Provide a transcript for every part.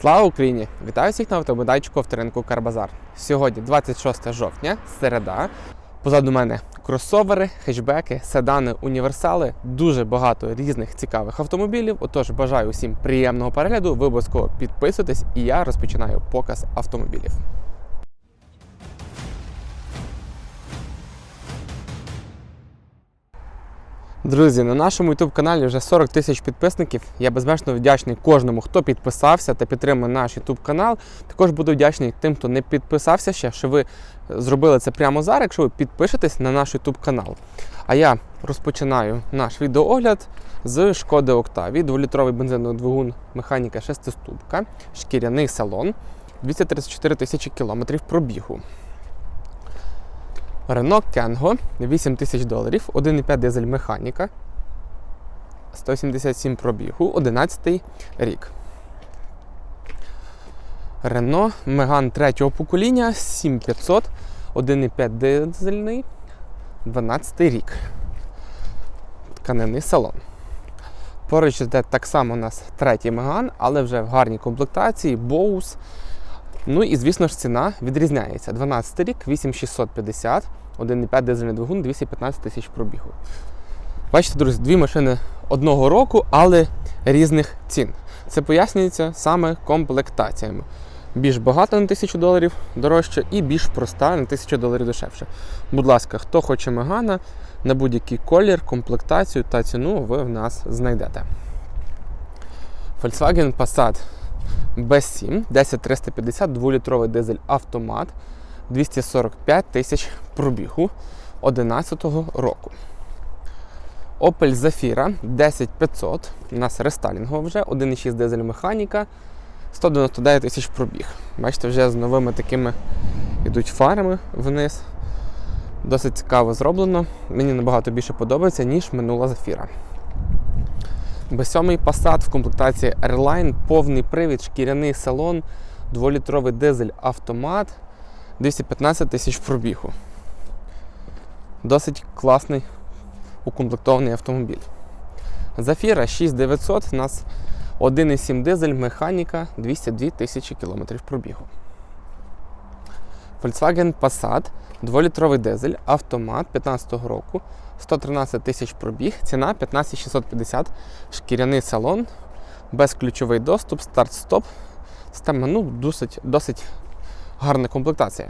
Слава Україні! Вітаю всіх на автобудайчику авторинку Карбазар. Сьогодні 26 жовтня, середа. Позаду мене кросовери, хетчбеки, седани, універсали, дуже багато різних цікавих автомобілів. Отож, бажаю усім приємного перегляду. Ви обов'язково підписуйтесь, і я розпочинаю показ автомобілів. Друзі, на нашому youtube каналі вже 40 тисяч підписників. Я безмежно вдячний кожному, хто підписався та підтримує наш youtube канал. Також буду вдячний тим, хто не підписався ще, що ви зробили це прямо зараз, якщо ви підпишетесь на наш youtube канал. А я розпочинаю наш відеоогляд з шкоди Октаві, 2-літровий бензиновий двигун, механіка 6-ступка, шкіряний салон, 234 тисячі кілометрів пробігу. Renault Kangoo 8 тисяч доларів, 1,5 дизель механіка, 177 пробігу, 11 рік. Renault Megane третього покоління 7500, 1,5 дизельний, 12 рік. Тканинний салон. Поруч йде так само у нас третій Megane, але вже в гарній комплектації, Bose. Ну і, звісно ж, ціна відрізняється. 12 рік, 8650, 1,5 дизельний двигун, 215 тисяч пробігу. Бачите, друзі, дві машини одного року, але різних цін. Це пояснюється саме комплектаціями. Більш багато на 1000 доларів дорожче і більш проста на 1000 доларів дешевше. Будь ласка, хто хоче Мегана, на будь-який колір, комплектацію та ціну ви в нас знайдете. Volkswagen Passat B7 10350 2-літровий дизель автомат 245 тисяч пробігу 2011 року. Opel Zafira 10500, у нас рестайлінгова вже, 1,6 дизель механіка, 199 тисяч пробіг. Бачите, вже з новими такими йдуть фарами вниз. Досить цікаво зроблено. Мені набагато більше подобається, ніж минула Zafira. B7 Passat в комплектації Airline, повний привід, шкіряний салон, 2-літровий дизель автомат, 215 тисяч пробігу. Досить класний укомплектований автомобіль. Zafira 6900 у нас 1,7 дизель, механіка, 202 тисячі кілометрів пробігу. Volkswagen Passat, 2-літровий дизель, автомат 2015 року, 113 тисяч пробіг, ціна 15650, шкіряний салон, безключовий доступ, старт-стоп. Система ну, досить, досить гарна комплектація.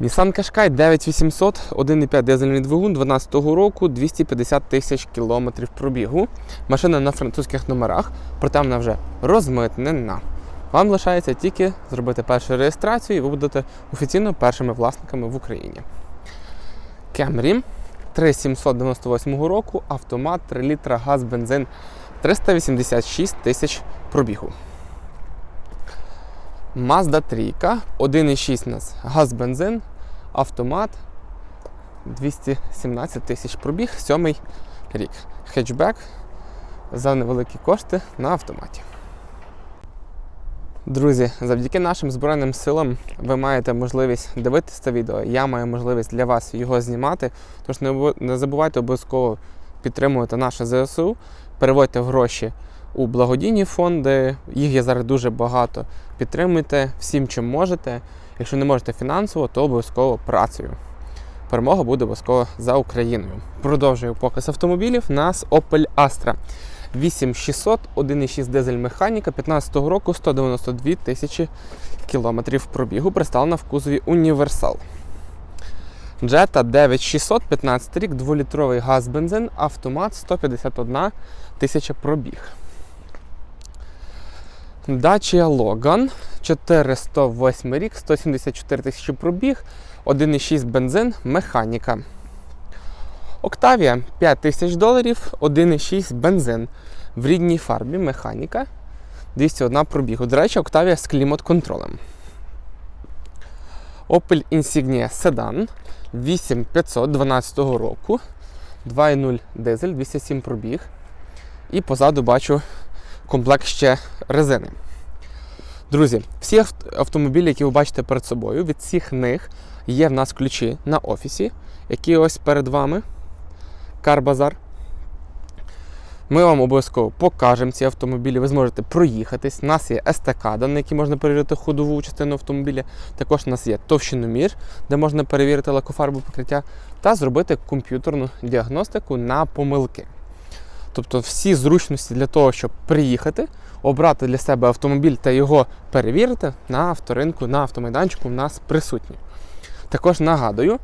Nissan Qashqai 9800, 1,5 дизельний двигун 2012 року, 250 тисяч кілометрів пробігу. Машина на французьких номерах, проте вона вже розмитнена. Вам лишається тільки зробити першу реєстрацію, і ви будете офіційно першими власниками в Україні. Camry 3798 року, автомат, 3 літра, газ, бензин 386 тисяч пробігу. Mazda 3, 1,6 у нас газ, бензин, автомат 217 тисяч пробіг, сьомий рік. Хетчбек за невеликі кошти на автоматі. Друзі, завдяки нашим Збройним силам ви маєте можливість дивитися це відео. Я маю можливість для вас його знімати. Тож не забувайте обов'язково підтримувати наше ЗСУ, переводьте гроші у благодійні фонди. Їх є зараз дуже багато. Підтримуйте всім, чим можете. Якщо не можете фінансово, то обов'язково працею. Перемога буде обов'язково за Україною. Продовжую показ автомобілів. У нас Opel Astra. 8600, 1,6 дизель механіка 15 року, 192 тисячі кілометрів пробігу, представлена в кузові Універсал. Jetta 9600, 15 рік, 2-літровий газ бензин, автомат 151 тисяча пробіг. Dacia Logan 408 рік, 174 тисячі пробіг, 1,6 бензин, механіка. Octavia 5 тисяч доларів, 1,6 бензин. В рідній фарбі механіка 201 пробігу. До речі, Octavia з клімат-контролем. Opel Insignia Sedan 8500 12 року. 2,0 дизель, 207 пробіг. І позаду бачу комплект ще резини. Друзі, всі автомобілі, які ви бачите перед собою, від всіх них є в нас ключі на офісі, які ось перед вами. Карбазар. Ми вам обов'язково покажемо ці автомобілі, ви зможете проїхатись. У нас є естакада, на якій можна перевірити ходову частину автомобіля. Також у нас є товщиномір, де можна перевірити лакофарбу покриття, та зробити комп'ютерну діагностику на помилки. Тобто всі зручності для того, щоб приїхати, обрати для себе автомобіль та його перевірити на авторинку, на автомайданчику в нас присутні. Також нагадую,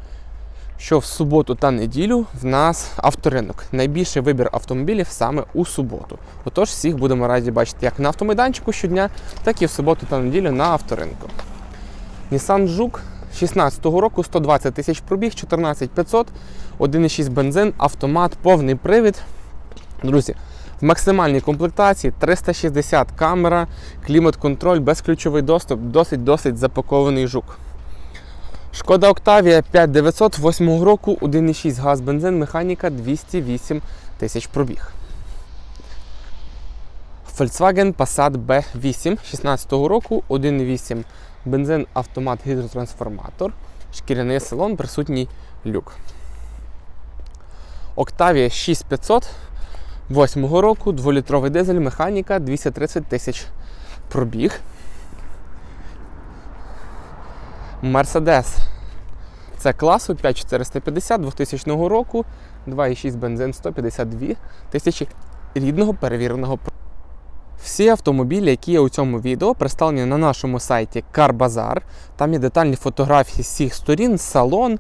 що в суботу та неділю в нас авторинок. Найбільший вибір автомобілів саме у суботу. Отож, всіх будемо раді бачити як на автомайданчику щодня, так і в суботу та неділю на авторинку. Nissan Жук 16-го року 120 тисяч пробіг, 14500, 1,6 бензин, автомат, повний привід. Друзі, максимальній комплектації 360 камера, клімат-контроль, безключовий доступ, досить-досить запакований жук. Шкода Октавія 5900 8 року, 1,6 газ бензин, механіка 208 тисяч пробіг. Volkswagen Passat B8 16 року, 1,8 бензин, автомат, гідротрансформатор, шкіряний салон, присутній люк. Octavia 6500 8 року, 2-літровий дизель, механіка 230 тисяч пробіг. Mercedes це класу 5450 2000 року, 2,6 бензин 152 тисячі рідного перевіреного. Всі автомобілі, які є у цьому відео, представлені на нашому сайті CarBazaar. Там є детальні фотографії з всіх сторін, салон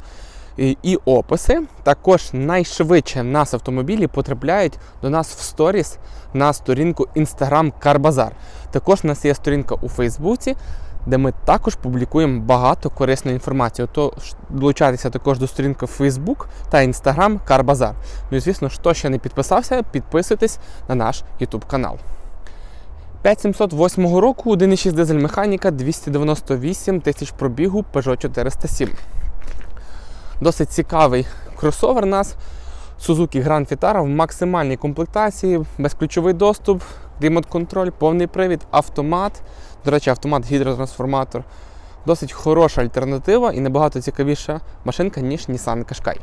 і, описи. Також найшвидше нас автомобілі потрапляють до нас в сторіс на сторінку Instagram CarBazaar. Також у нас є сторінка у Фейсбуці, де ми також публікуємо багато корисної інформації. То долучайтеся також до сторінки Facebook та Instagram CarBazaar. Ну і звісно, хто ще не підписався, підписуйтесь на наш YouTube канал. 5708 року 1,6 дизель механіка 298 тисяч пробігу Peugeot 407. Досить цікавий кросовер нас. Suzuki Grand Vitara в максимальній комплектації, безключовий доступ, клімат-контроль, повний привід, автомат. До речі, автомат гідротрансформатор. Досить хороша альтернатива і набагато цікавіша машинка, ніж Nissan Qashqai.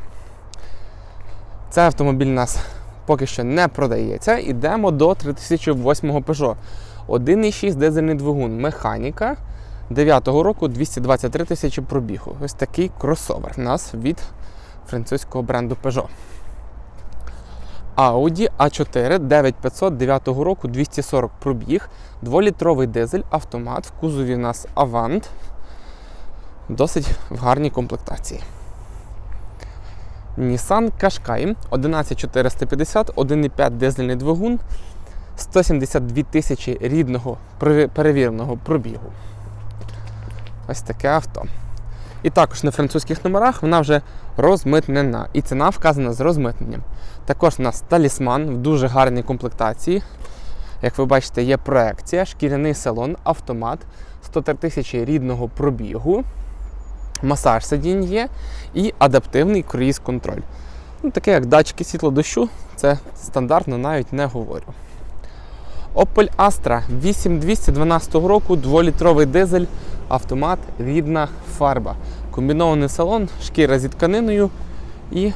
Цей автомобіль у нас поки що не продається. Ідемо до 3008 Peugeot. 1,6 дизельний двигун, механіка 9-го року 223 тисячі пробігу. Ось такий кросовер у нас від французького бренду Peugeot. Audi A4 9500 9 року 240 пробіг, 2-літровий дизель, автомат. В кузові у нас Avant. Досить в гарній комплектації. Nissan Qashqai 11450, 1,5 дизельний двигун, 172 тисячі рідного перевіреного пробігу. Ось таке авто. І також на французьких номерах вона вже розмитнена. І ціна вказана з розмитненням. Також у нас талісман в дуже гарній комплектації. Як ви бачите, є проекція, шкіряний салон, автомат, 103 тисячі рідного пробігу, масаж сидінь є і адаптивний круїз-контроль. Ну, Таке як датчики світло дощу, це стандартно навіть не говорю. Opel Astra 8212 року, 2-літровий дизель, автомат, рідна фарба. Комбінований салон, шкіра зі тканиною і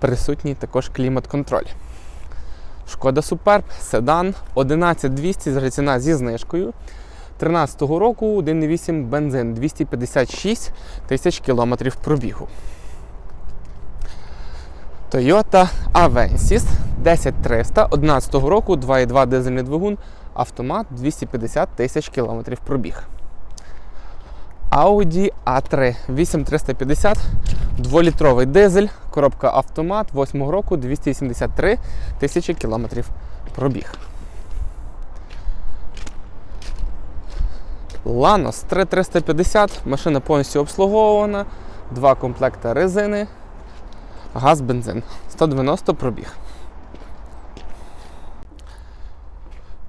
присутній також клімат-контроль. Шкода Суперб, седан 11200 ціна зі знижкою. 13-го року 1,8 бензин 256 тисяч кілометрів пробігу. Toyota Avensis 10300 11 року 2,2 дизельний двигун, автомат 250 тисяч кілометрів пробіг. Audi A3 8350, 2-літровий дизель, коробка автомат 8 року 283 тисячі кілометрів пробіг. Lanos 3350, машина повністю обслуговувана, два комплекти резини, газ, бензин, 190 пробіг.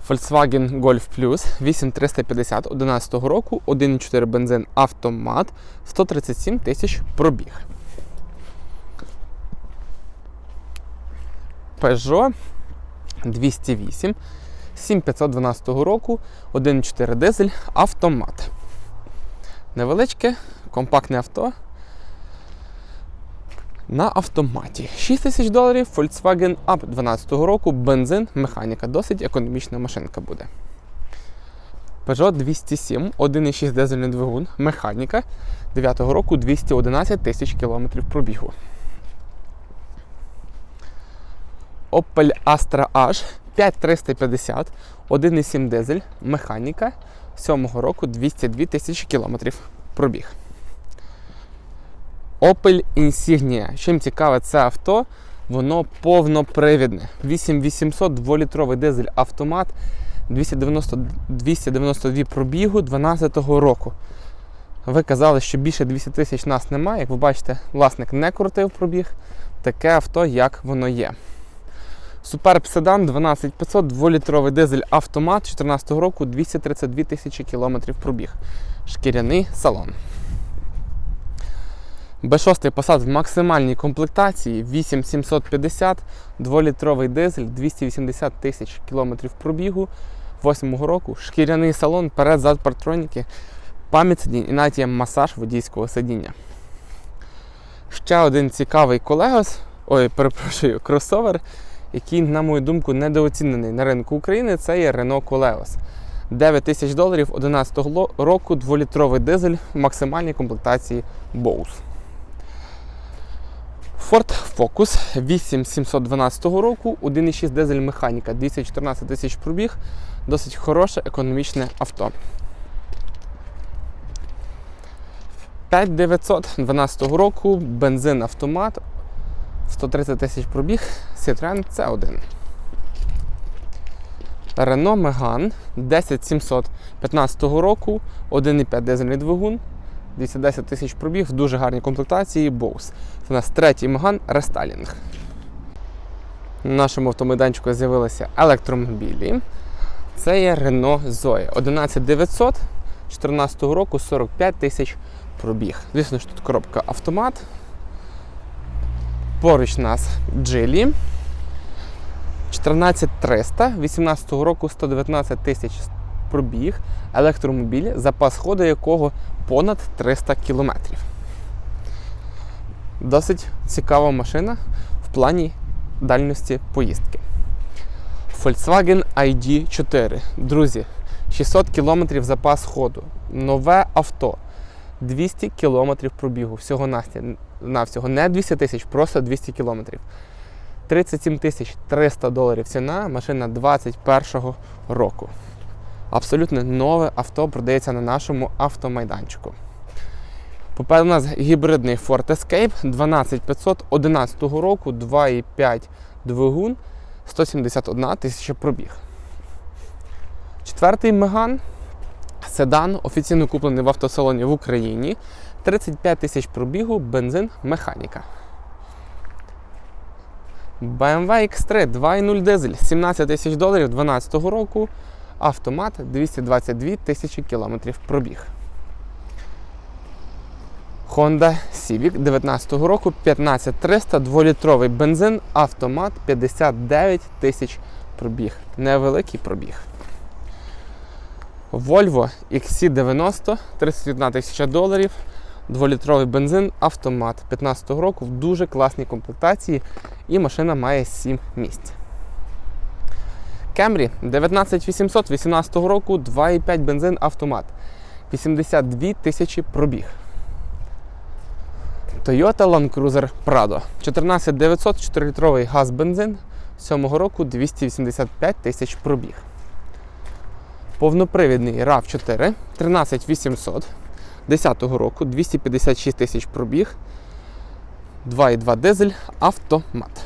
Volkswagen Golf Plus 8350 11 року, 1,4 бензин автомат, 137 тисяч пробіг. Peugeot 208 7512 року, 1,4 дизель автомат. Невеличке, компактне авто. На автоматі 6 тисяч доларів Volkswagen Up 12 року, бензин, механіка. Досить економічна машинка буде. Peugeot 207, 1,6 дизельний двигун, механіка 9 року 211 тисяч кілометрів пробігу. Opel Astra H 5350, 1,7 дизель, механіка 7-го року 202 тисячі кілометрів пробіг. Opel Insignia. Чим цікаве це авто, воно повнопривідне. 8800 2-літровий дизель автомат 290, 292 пробігу 12 року. Ви казали, що більше 200 тисяч нас немає. Як ви бачите, власник не крутив пробіг. Таке авто, як воно є. Суперб седан 12500, 2-літровий дизель автомат 14 року 232 тисячі кілометрів пробіг. Шкіряний салон. Б6 посад в максимальній комплектації 8750, 2-літровий дизель, 280 тисяч кілометрів пробігу 8-го року, шкіряний салон, перед-зад партроніки, пам'ять сидінь і навіть є масаж водійського сидіння. Ще один цікавий колегос, ой, перепрошую, кросовер, який, на мою думку, недооцінений на ринку України, це є Renault Coleos. 9 тисяч доларів 11 року, 2-літровий дизель в максимальній комплектації Bose. Ford Focus 8712 року, 1,6 дизель механіка, 214 тисяч пробіг, досить хороше економічне авто. 5912 року, бензин автомат, 130 тисяч пробіг, Citroen C1. Renault Megane 10715 року, 1,5 дизельний двигун, 210 тисяч пробіг в дуже гарній комплектації Bose. Це у нас третій Megane рестайлінг. На нашому автомайданчику з'явилися електромобілі. Це є Renault Zoe 11900 2014 року 45 тисяч пробіг. Звісно ж, тут коробка автомат. Поруч нас Geely 14300 18 року 119 тисяч пробіг електромобіль, запас ходу якого понад 300 кілометрів. Досить цікава машина в плані дальності поїздки. Volkswagen ID4. Друзі, 600 км запас ходу. Нове авто. 200 км пробігу. Всього навсього. Не 200 тисяч, просто 200 км. 37 тисяч 300 доларів ціна, машина 21 року. Абсолютно нове авто продається на нашому автомайданчику. Попереду у нас гібридний Ford Escape 12500 11 року, 2,5 двигун, 171 тисяча пробіг. Четвертий Меган седан, офіційно куплений в автосалоні в Україні. 35 тисяч пробігу, бензин, механіка. BMW X3 2.0 дизель, 17 тисяч доларів 2012 року. Автомат 222 тисячі кілометрів пробіг. Honda Civic 19 року 15300 2-літровий бензин, автомат 59 тисяч пробіг. Невеликий пробіг. Volvo XC90 31 тисяча доларів. 2-літровий бензин, автомат 15 року в дуже класній комплектації і машина має 7 місць. Camry 19800 18 року, 2,5 бензин автомат. 82 тисячі пробіг. Toyota Land Cruiser Prado 14900 4-літровий газ бензин 7 року 285 тисяч пробіг. Повнопривідний rav 4 13800 10 року 256 тисяч пробіг. 2,2 дизель автомат.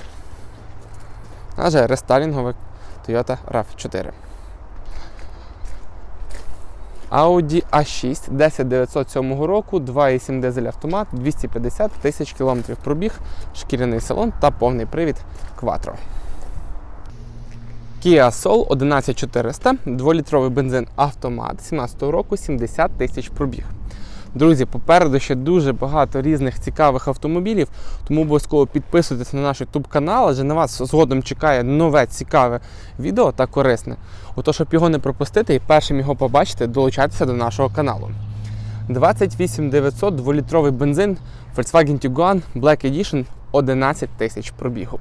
Аже рестайлінговий Toyota RAV4. Audi A6 10907 року, 2,7 дизель автомат, 250 тисяч кілометрів пробіг, шкіряний салон та повний привід Quattro. Kia Soul 11400, 2-літровий бензин автомат 17 року, 70 тисяч пробіг. Друзі, попереду ще дуже багато різних цікавих автомобілів, тому обов'язково підписуйтесь на наш YouTube канал, адже на вас згодом чекає нове цікаве відео та корисне. Ото, щоб його не пропустити і першим його побачити, долучайтеся до нашого каналу. 28900 2-літровий бензин Volkswagen Tiguan Black Edition 11 тисяч пробігу.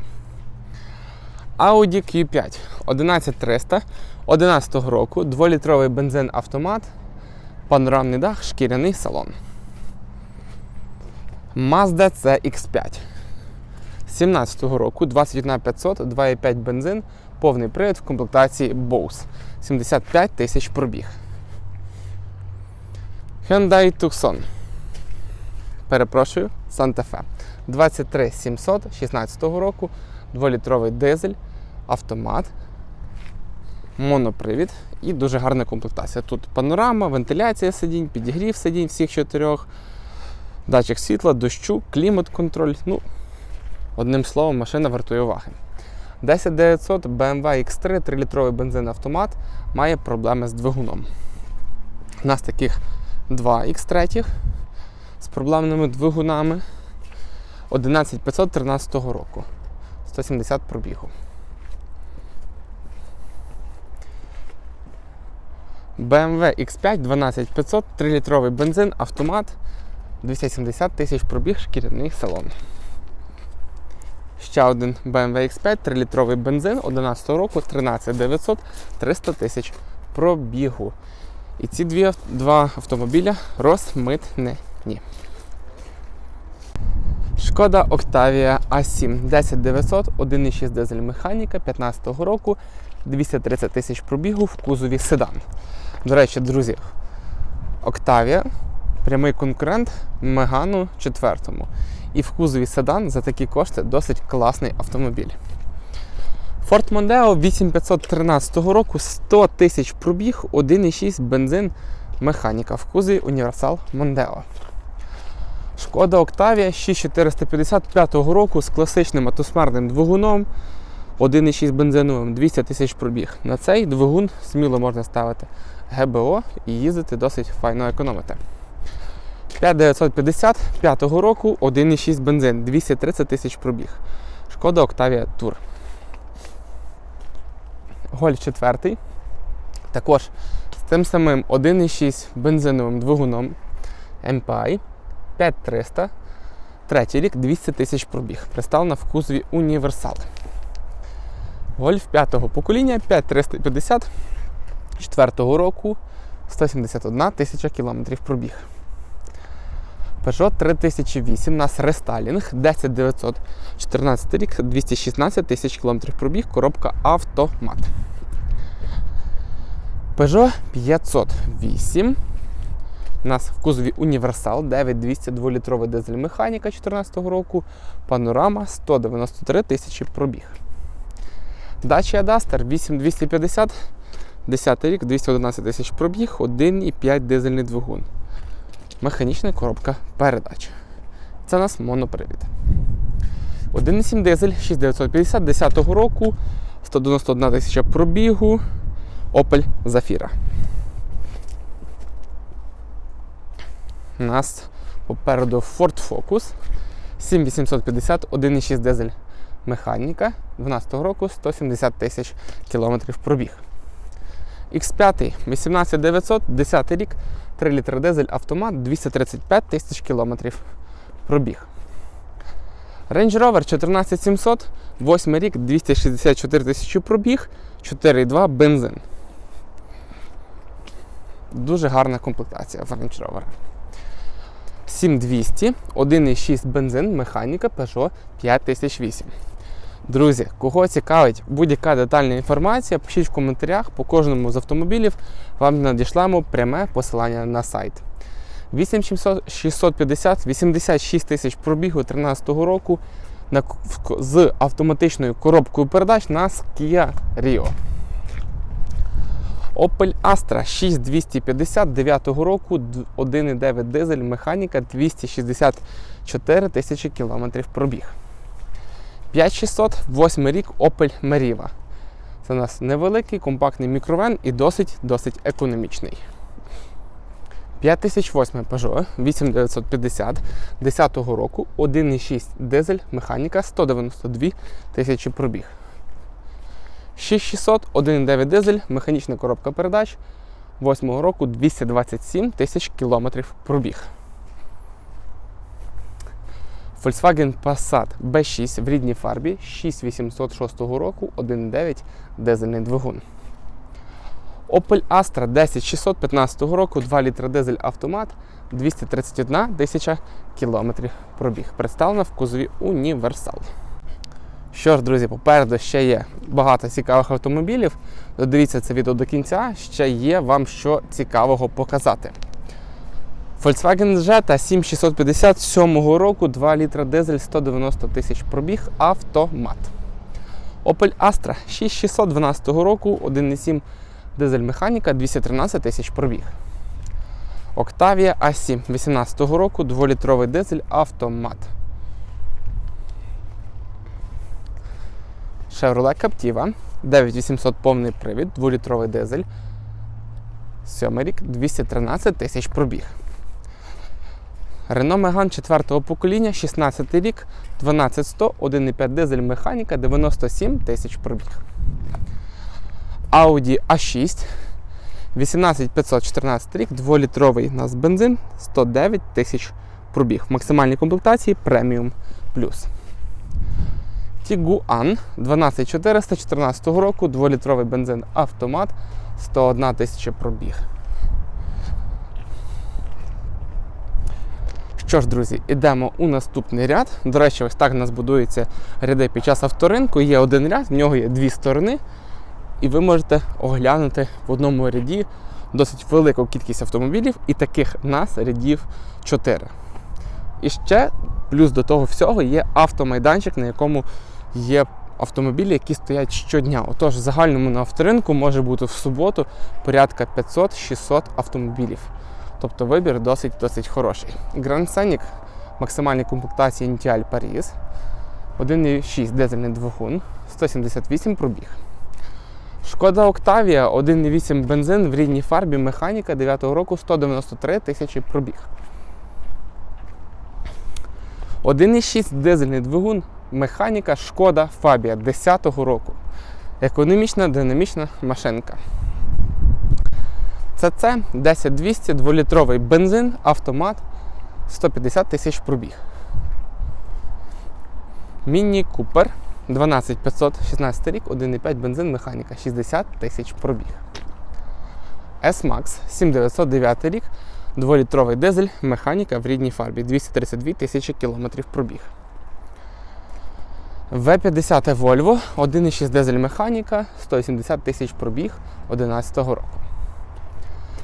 Audi Q5 11300 11 року, 2-літровий бензин автомат, панорамний дах, шкіряний салон. Mazda CX5 17-го року, 21500, 2,5 бензин, повний привід в комплектації Bose. 75 тисяч пробіг. Hyundai Tucson. Перепрошую, Santa Fe. 23700 16 року, 2-літровий дизель, автомат, монопривід і дуже гарна комплектація. Тут панорама, вентиляція сидінь, підігрів сидінь всіх чотирьох, датчик світла, дощу, клімат-контроль. Ну, одним словом, машина вартує уваги. 10900 BMW X3, 3-літровий бензин автомат, має проблеми з двигуном. У нас таких два X3 з проблемними двигунами 11500 13 року. 170 пробігу. BMW X5 12500, 3-літровий бензин, автомат, 270 тисяч пробіг, шкіряний салон. Ще один BMW X5, 3-літровий бензин 11 року, 13900, 300 тисяч пробігу. І ці дві, два автомобіля розмитнені. Шкода Octavia A7 10900, 1,6 дизель механіка 15 року, 230 тисяч пробігу в кузові седан. До речі, друзі, Octavia прямий конкурент Мегану 4. І в кузові седан за такі кошти досить класний автомобіль. Ford Mondeo 8513 року 100 тисяч пробіг, 1,6 бензин механіка в кузові Універсал Mondeo. Шкода Octavia 6455 року з класичним атмосферним двигуном, 1,6 бензиновим, 200 тисяч пробіг. На цей двигун сміло можна ставити ГБО і їздити досить файно економити. 5950 5 року 1,6 бензин, 230 тисяч пробіг. Шкода Octavia Tour. Гольф 4. Також з тим самим 1,6 бензиновим двигуном MPI 5300. Третій рік 200 тисяч пробіг. Представлена в кузові Універсал. Гольф 5-го покоління 5350 4-го року 171 тисяча кілометрів пробіг. Peugeot 3008 у нас рестайлінг 10900 14 рік 216 тисяч кілометрів пробіг, коробка автомат. Peugeot 508 у нас в кузові Універсал 9200 2-літровий дизель механіка 2014 року, панорама 193 тисячі пробіг. Dacia Duster 8250 10 рік 211 тисяч пробіг, 1,5 дизельний двигун. Механічна коробка передач. Це у нас монопривід. 1,7 дизель 6950 10 року, 191 тисяча пробігу, Opel Zafira. У нас попереду Ford Focus 7850, 1,6 дизель механіка 12 року 170 тисяч кілометрів пробіг. X5 18900, 10 рік, 3 літри дизель автомат 235 тисяч кілометрів пробіг. Range Rover 14700, 8 рік, 264 тисячі пробіг, 4,2 бензин. Дуже гарна комплектація в Range Rover. 7200, 1,6 бензин, механіка Peugeot 5008. Друзі, кого цікавить будь-яка детальна інформація, пишіть в коментарях по кожному з автомобілів, вам надішлемо пряме посилання на сайт. 8650, 86 тисяч пробігу 2013 року на, з автоматичною коробкою передач на Kia Rio. Opel Astra 6250 9 року, 1,9 дизель, механіка 264 тисячі кілометрів пробіг. 5600, 8 рік Opel Meriva. Це у нас невеликий компактний мікровен і досить досить економічний. 5008 Peugeot 8950 10 року, 1,6 дизель, механіка 192 тисячі пробіг. 6600, 1,9 дизель, механічна коробка передач 8 року 227 тисяч кілометрів пробіг. Volkswagen Passat B6 в рідній фарбі 6806 року 1.9 дизельний двигун. Opel Astra 10615 року 2 літра дизель автомат 231 тисяча кілометрів пробіг. Представлена в кузові універсал. Що ж, друзі, попереду ще є багато цікавих автомобілів. Додивіться це відео до кінця, ще є вам що цікавого показати. Volkswagen Jetta 7657 року, 2 літра дизель, 190 тисяч пробіг, автомат. Opel Astra 6612 року, 1,7 дизель механіка, 213 тисяч пробіг. Octavia A7 18 року, 2-літровий дизель, автомат. Chevrolet Captiva 9800 повний привід, 2-літровий дизель. 7 рік, 213 тисяч пробіг. Renault Megane 4 покоління, 16 рік, 12100, 1,5 дизель механіка, 97 тисяч пробіг. Audi A6, 18514 рік, 2-літровий у нас бензин, 109 тисяч пробіг. В максимальній комплектації Premium Plus. Tiguan 12414 року, 2-літровий бензин автомат, 101 тисяча пробіг. Що ж, друзі, ідемо у наступний ряд. До речі, ось так у нас будуються ряди під час авторинку. Є один ряд, в нього є дві сторони, і ви можете оглянути в одному ряді досить велику кількість автомобілів, і таких нас рядів 4. І ще плюс до того всього є автомайданчик, на якому є автомобілі, які стоять щодня. Отож, в загальному на авторинку може бути в суботу порядка 500-600 автомобілів. Тобто вибір досить досить хороший. Grand Scenic максимальній комплектації Intial Paris. 1,6 дизельний двигун, 178 пробіг. Шкода Octavia 1,8 бензин в рідній фарбі, механіка 9-го року 193 тисячі пробіг. 1,6 дизельний двигун, механіка Шкода Фабія 10-го року. Економічна динамічна машинка. Це це 10200 2-літровий бензин, автомат 150 тисяч пробіг. Міні Купер 12500 16 рік, 1,5 бензин, механіка 60 тисяч пробіг. S-Max 7909 рік, 2-літровий дизель, механіка в рідній фарбі 232 тисячі кілометрів пробіг. В50 Volvo, 1,6 дизель механіка, 170 тисяч пробіг 2011 року.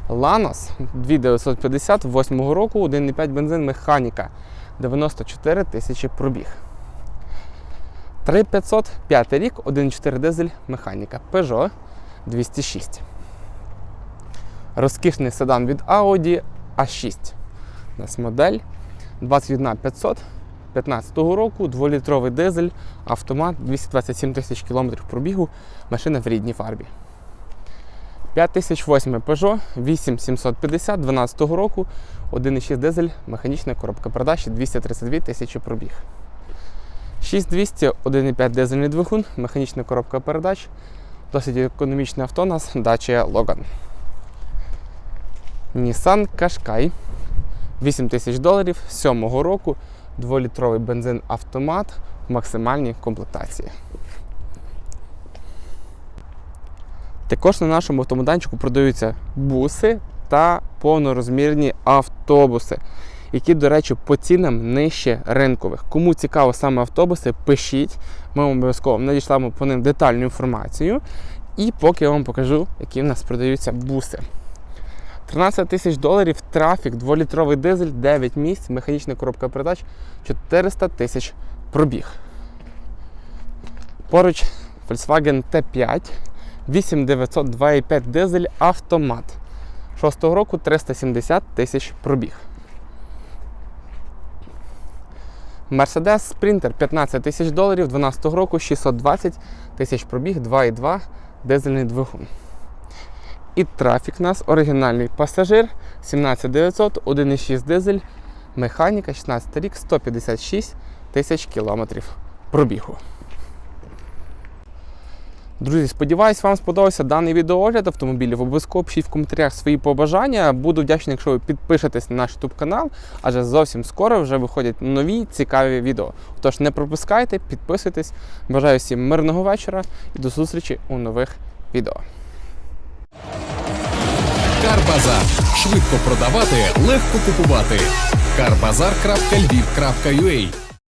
Lanos 2950 8 року, 1,5 бензин механіка, 94 тисячі пробіг. 3500 5 рік, 1,4 дизель механіка. Peugeot 206. Розкішний седан від Audi A6. У нас модель 21500 15 року, 2-літровий дизель, автомат, 227 тисяч кілометрів пробігу, машина в рідній фарбі. 5008 Peugeot 8750 12 року, 1,6 дизель, механічна коробка передач, 232 тисячі пробіг. 6200 1,5 дизельний двигун, механічна коробка передач, досить економічне авто у нас Dacia Logan. Nissan Qashqai 8 тисяч доларів 7 року, 2-літровий бензин автомат в максимальній комплектації. Також на нашому автомайданчику продаються буси та повнорозмірні автобуси, які, до речі, по цінам нижче ринкових. Кому цікаво саме автобуси, пишіть. Ми обов'язково надішлемо по ним детальну інформацію. І поки я вам покажу, які в нас продаються буси. 13 тисяч доларів, трафік, 2-літровий дизель, 9 місць, механічна коробка передач, 400 тисяч пробіг. Поруч Volkswagen T5, 8900 2,5 дизель, автомат. 6 року 370 тисяч пробіг. Mercedes Sprinter 15 тисяч доларів, 12-го року 620 тисяч пробіг, 2,2 дизельний двигун. І трафік у нас оригінальний пасажир 17900, 1,6 дизель, механіка 16 рік, 156 тисяч кілометрів пробігу. Друзі, сподіваюсь, вам сподобався даний відеоогляд автомобілів. Обов'язково пишіть в коментарях свої побажання. Буду вдячний, якщо ви підпишетесь на наш YouTube канал, адже зовсім скоро вже виходять нові цікаві відео. Тож не пропускайте, підписуйтесь. Бажаю всім мирного вечора і до зустрічі у нових відео. Карбазар. Швидко продавати, легко купувати. Карбазар.львів.ua